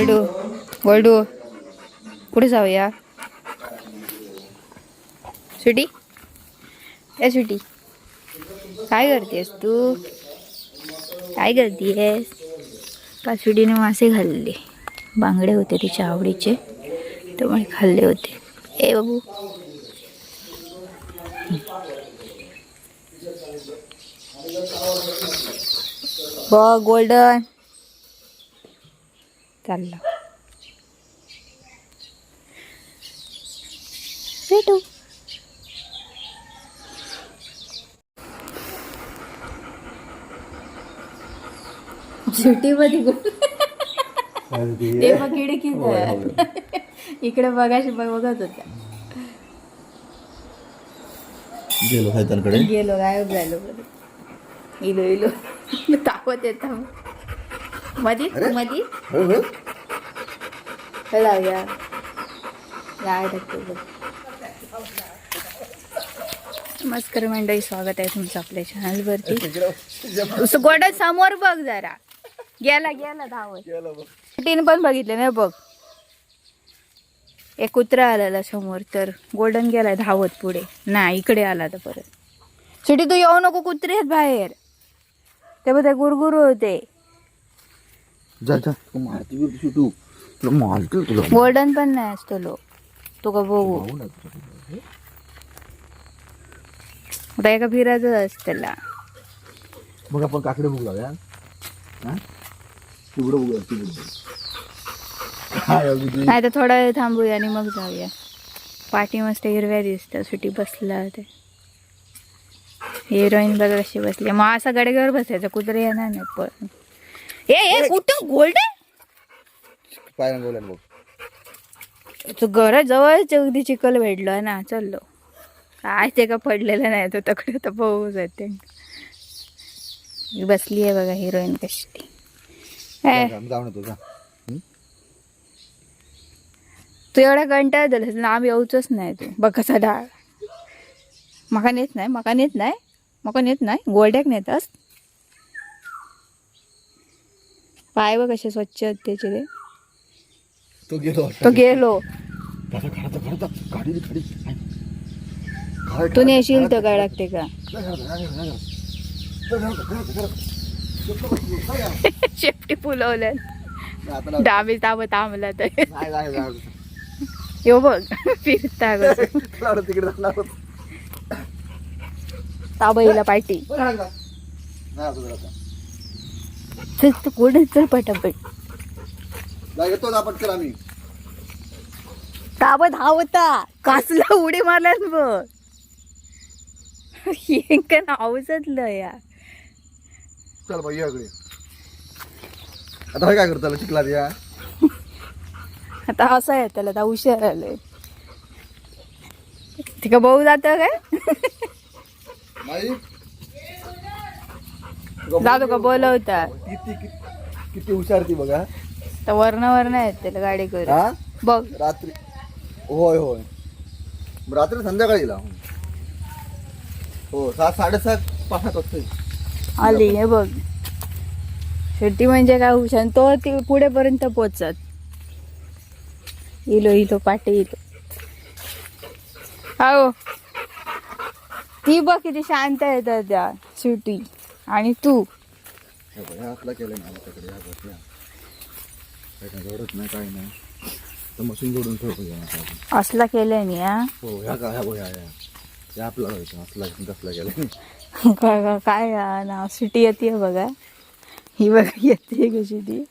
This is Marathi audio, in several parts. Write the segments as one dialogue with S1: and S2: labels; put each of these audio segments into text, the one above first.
S1: वर्डू गोल्डू कुठे जाऊया. सुटी ए सुटी काय करतेस तू? काय करतेस? का सुटीने मासे खाल्ले. बांगडे होते तिच्या आवडीचे. त्यामुळे खाल्ले होते. ए बाबू बघ गोल्डन. चालला. भेटू. सुट्टीमध्ये ते मग खिडकीत इकडे बघाशी बघ बघत होत्या.
S2: गेलो
S1: गेलो गायब झालो. इलो इलो. तापत येत. मधी मधी लावूया लाळ टाकतो बघ नमस्कार मंडळी स्वागत आहे तुमचं आपल्या चॅनलवरती गोडा समोर बघ जरा. गेला गेला धावत. टीन पण बघितले नाही बघ. एक कुत्रा आलेला समोर तर गोल्डन गेलाय धावत पुढे. नाही इकडे आला तर परत. सुटी तू येऊ नको कुत्रे आहेत बाहेर. ते बघ गुरगुरू होते.
S2: जा जा. तू मारती बी तशी तू. तुला मारतील तुला
S1: गोल्डन पण नाही असतो लो. तो का बघू आता एका फिरायचं असतं त्याला.
S2: मग आपण काकडे बघू लावूया हा? तिकडं बघूया तिकडं काय अगदी
S1: नाही तर थोडा वेळ थांबूया आणि मग जाऊया. पाठी मस्त हिरव्या दिसतात सुटी बसला ते. हिरोईन बघा कशी बसली. मग असा गडग्यावर बसायचं कुत्रे येणार नाही पण. ए ए कुठं गोल्डन.
S2: पाय बघ.
S1: तू घरा जवळच अगदी चिखल भेटलो ना चाललो काय ते का पडलेलं नाही तो तकडे तर पाऊस येते बसली आहे बघा हिरोईन कशी. ए,
S2: जा, जाऊन येतो जा.
S1: तू एवढा कंटाळ झालास ना आम्ही येऊचच नाही तू. बघ कसा डाळ मका नेत नाही मका नेत नाही मका नेत नाही. गोल्ड्याक नेतास पाय बघ कसे स्वच्छ आहेत त्याचे ते
S2: तो गेलो
S1: तो गेलो तू नेशील तर काय लागते का शेपटी फुलवल्यात डाबी ताब थांबला तर यो बघ फिरता ताबईला पाठी
S2: नाही असं जरा आता.
S1: चल तू कुठे चल पटापट.
S2: जा, येतो ना पटकन आम्ही
S1: ताबत होता. कासला उडी मारल्यात बघ. नावचतलं या.
S2: चल बाई आता हे काय करता चिखलात या?
S1: आता असं आहे त्याला आता हुशार आलंय. तिका भाऊ जात काय? जातो का बोलवता.
S2: किती किती- किती हुशार ती बघा
S1: तर वर्ण वर्ण आहेत त्याला गाडी करून.
S2: हा?
S1: बघ.
S2: रात्री. होय होय. रात्री संध्याकाळी येईल हो. सात साडेसात पाच सात वाजता
S1: आली हे बघ. शेवटी म्हणजे काय हुशार. तो ती पुढेपर्यंत पोचत इलो इलो पाटे इलो. हो ती बघ किती शांत येतात त्या सुटी आणि तू.
S2: केलं नाही आमच्याकडे या बघ, या. काय काय जोडत नाही काय नाही. तर मशीन जोडून ठेवतो या आता आपण.
S1: असला केलंय मी हा.
S2: ह्या का ह्या बघ ह्या ह्या. आपला व्हायचं असला कसला केलं
S1: काय काय- काय हा नाव सुटी येते बघा. ही बघा येते कशी ती.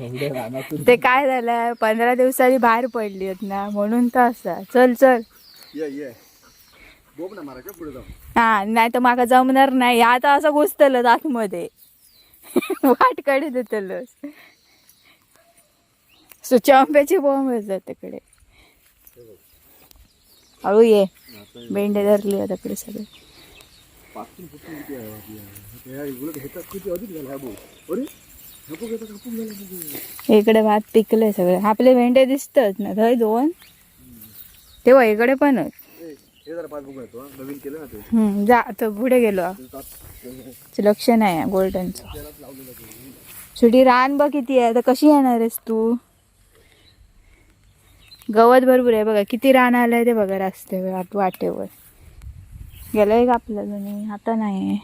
S2: एवढ्या रानातून.
S1: ते काय झालं पंधरा दिवसांनी बाहेर पडली आहेत ना म्हणून तर असा. चल चल.
S2: ये ये. बोब ना मारा पुढे जाऊ.
S1: हा नाही तर माका जमणार नाही. आता असं घुसतलं आतमध्ये वाटकडे देतलं सो चांब्याची बॉम्ब येतात तिकडे. हळू ये. बेंडे धरली आता तिकडे सगळे. इकडे भात पिकले सगळे. आपले भेंडे दिसतात ना थंय दोन. तेव्हा इकडे पण
S2: हे जरा पाच बघू येतो. नवीन केलं ना ते.
S1: हम्म, जा आता पुढे गेलो. लक्ष नाही गोल्डनचं. सुटी रान बघ किती आहे. आता कशी येणार आहेस तू? गवत भरपूर आहे बघा. किती रान आलंय ते बघा रस्त्यावर वाट- वाटेवर. गेलंय का आपलं जणी आता नाही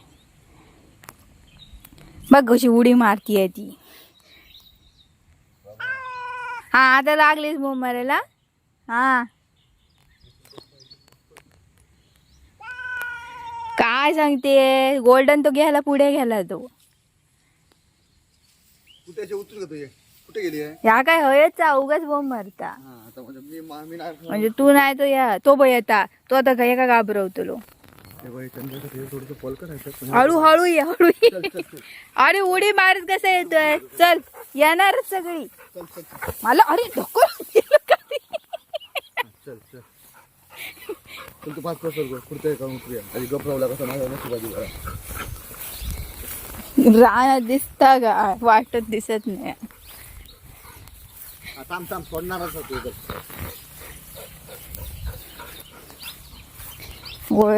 S1: बघ कशी उडी मारतीये ती. हा आता लागलीस बोंब मारायला हा. काय सांगते? गोल्डन तो घ्यायला पुढे गेला तो.
S2: कुठे गेली
S1: या काय हयचा उगाच बोंब मारता.
S2: म्हणजे
S1: म्हणजे तू नाही तो या तो बघ येता तो आता काय का घाबरवतो. हळूहळू ये हळू अरे उडी मारत कसा येतोय? चल येणारच सगळी. मला अरे नको
S2: चल चल चल तू पाच पाच कर कुठे का उतरूया आधी गपरावला कसा माझ्या
S1: रानात दिसता का वाटत दिसत नाही.
S2: सोडणारच होतो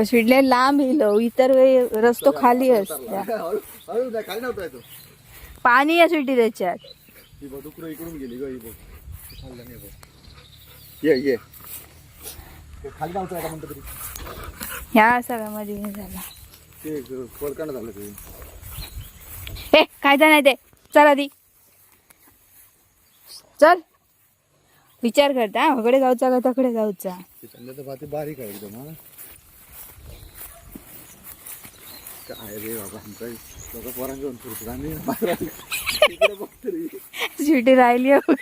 S1: शिडले लांब येलो इतर वेळी रस्तो खाली असता
S2: हळू हळू नाही खाली नव्हता येतो.
S1: पाणी या सुटी त्याच्यात
S2: ही बघ डुकरं इकडून गेली ग ही बघ. तू खाल्लं नाही बघ. ये ये. खाली का म्हणतो तरी.
S1: ह्या सगळ्यामध्ये हे झाला.
S2: ते झालं ते.
S1: हे काय नाही ते? चल आधी. चल. विचार करता हकडे जाऊचा का तकडे जाऊचा?
S2: ते भाती बारीक आहे एकदम हा. काय रे बाबा आमचा लोक पोरांना घेऊन आम्ही.
S1: सुटी राहिली हो.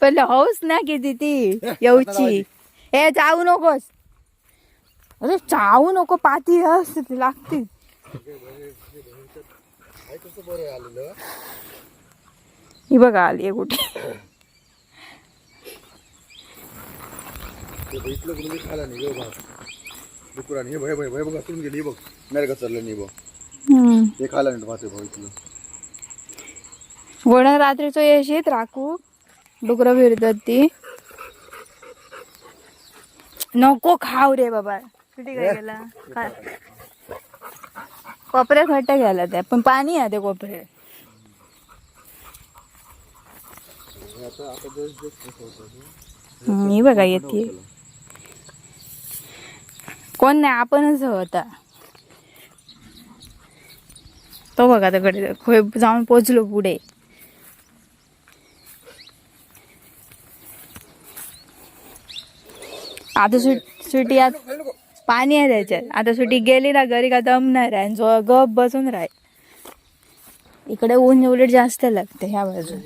S1: पण हौस ना किती ती येऊची. हे जाऊ नकोस. अरे चावू नको पाती असते लागते
S2: आहे
S1: ही बघा आली कुठे.
S2: कुणी नाही डुकराने हे भय भय भय बघ गेली हे बघ. नाही बघ. हे नाही भाते भाऊ इथलं.
S1: वडा रात्रीचं येशीत राखू. डुकरं फिरतात ती नको खाऊ रे बाबा. कुठे काय गेला काय कोपऱ्या खट्ट गेला त्या पण पाणी आहे
S2: ते.
S1: हम्म, ही बघा येते. कोण नाही आपणच होता तो बघा तिकडे जाऊन पोचलो पुढे. आता सुट सुटी आत पाणी आहे त्याच्यात. आता सुटी गेली ना घरी का दमणार आहे जो गप बसून राह इकडे ऊन उलट जास्त लागते ह्या बाजू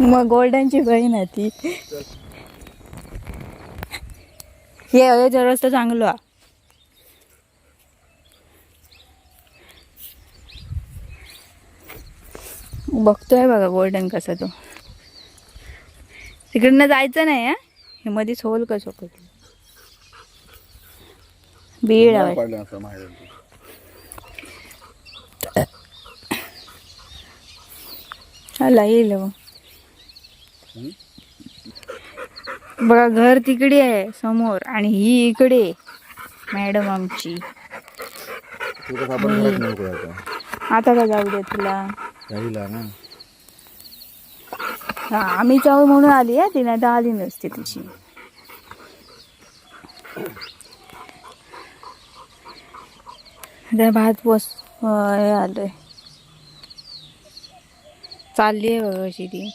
S1: मग गोल्डनची बहीण आहे ती. हे हे रस्ता चांगलो. बघतोय बघा गोल्डन कसा तो. तिकडनं जायचं नाही हा? हे मध्येच होल कसं बीड चला येईल. बघा. घर तिकडे आहे समोर. आणि ही इकडे मॅडम आमची.
S2: आता
S1: का जाऊ दे तुला.
S2: राहिला ना.
S1: हा, आम्ही जाऊ म्हणून आली आहे ती नाही तर आली नसते तिची. तर भात पोस हे आलोय. चालली आहे बघा अशी ती.